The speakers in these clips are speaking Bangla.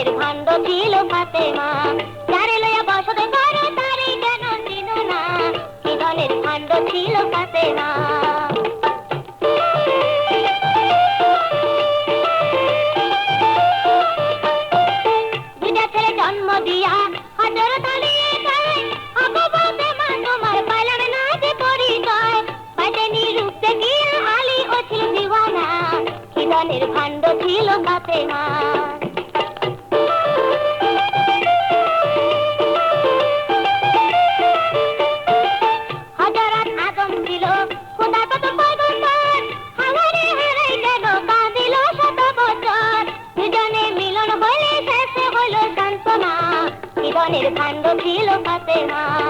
ধনের ভাণ্ড ছিল ফাতেমা যারে লইয়া বসত করো, তারে কেন চিনো না। কি ধনের ভাণ্ড ছিল ফাতেমা দুইটা ছেলে জন্ম দিয়া হাজার যায় আবু ফাতেমা তোমার জীবনের ভাণ্ড ছিল কাছে কেসে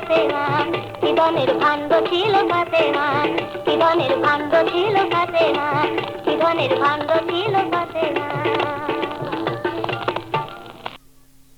ছিল ফাতেমা কি ধনের ভাণ্ড ছিল ফাতেমা কি